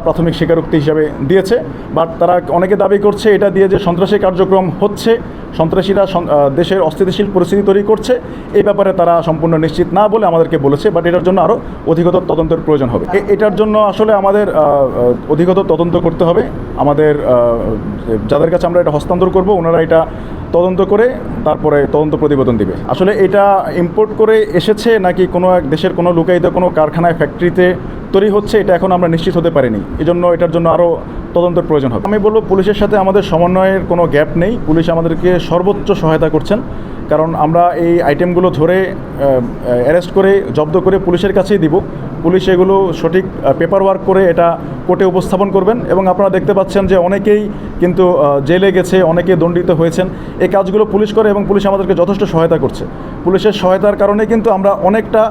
প্রাথমিক স্বীকারোক্তি হিসাবে দিয়েছে বাট তারা অনেকে দাবি করছে এটা দিয়ে যে সন্ত্রাসী কার্যক্রম হচ্ছে, সন্ত্রাসীরা সন- দেশের অস্থিতিশীল পরিস্থিতি তৈরি করছে, এই ব্যাপারে তারা সম্পূর্ণ নিশ্চিত না বলে আমাদেরকে বলেছে বাট এটার জন্য আরও অধিকতর তদন্তের প্রয়োজন হবে। এটার জন্য আসলে আমাদের অধিকতর তদন্ত করতে হবে। আমাদের যাদের কাছে আমরা এটা হস্তান্তর করব, ওনারা এটা তদন্ত করে তারপরে তদন্ত প্রতিবেদন দিবে। আসলে এটা ইম্পোর্ট করে এসেছে নাকি কোনো এক দেশের কোনো লুকায়িত কোনো কারখানায় ফ্যাক্টরিতে তৈরি হচ্ছে এটা এখন আমরা নিশ্চিত হতে পারিনি। এই জন্য এটার জন্য আরও তদন্তের প্রয়োজন হবে। আমি বলব পুলিশের সাথে আমাদের সমন্বয়ের কোনো গ্যাপ নেই। পুলিশ আমাদেরকে সর্বোচ্চ সহায়তা করছেন। কারণ আমরা এই আইটেমগুলো ধরে অ্যারেস্ট করে, জব্দ করে পুলিশের কাছেই দিব। পুলিশ এগুলো সঠিক পেপার ওয়ার্ক করে এটা কোর্টে উপস্থাপন করবেন। এবং আপনারা দেখতে পাচ্ছেন যে অনেকেই কিন্তু জেলে গেছে, অনেকে দণ্ডিত হয়েছেন। এই কাজগুলো পুলিশ করে এবং পুলিশ আমাদেরকে যথেষ্ট সহায়তা করছে। পুলিশের সহায়তার কারণে কিন্তু আমরা অনেকটা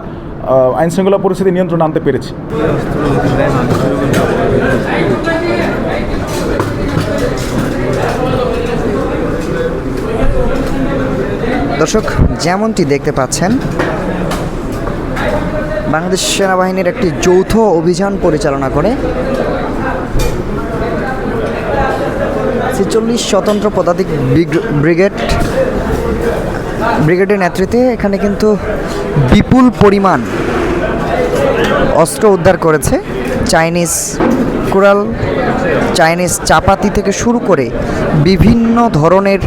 আইন শৃঙ্খলা পরিস্থিতি নিয়ন্ত্রণ আনতে পেরেছি। দর্শক, যেমনটি দেখতে পাচ্ছেন, বাংলাদেশ সেনাবাহিনীর একটি যৌথ অভিযান পরিচালনা করে ছেচল্লিশ স্বতন্ত্র পদাতিক ব্রিগ- ব্রিগেড ব্রিগেডের নেতৃত্বে এখানে কিন্তু বিপুল পরিমাণ অস্ত্র উদ্ধার করেছে। চাইনিজ কুড়াল, চাইনিজ চাপাতি থেকে শুরু করে বিভিন্ন ধরনের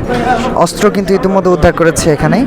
অস্ত্র কিন্তু ইতিমধ্যে উদ্ধার করেছে এখানে।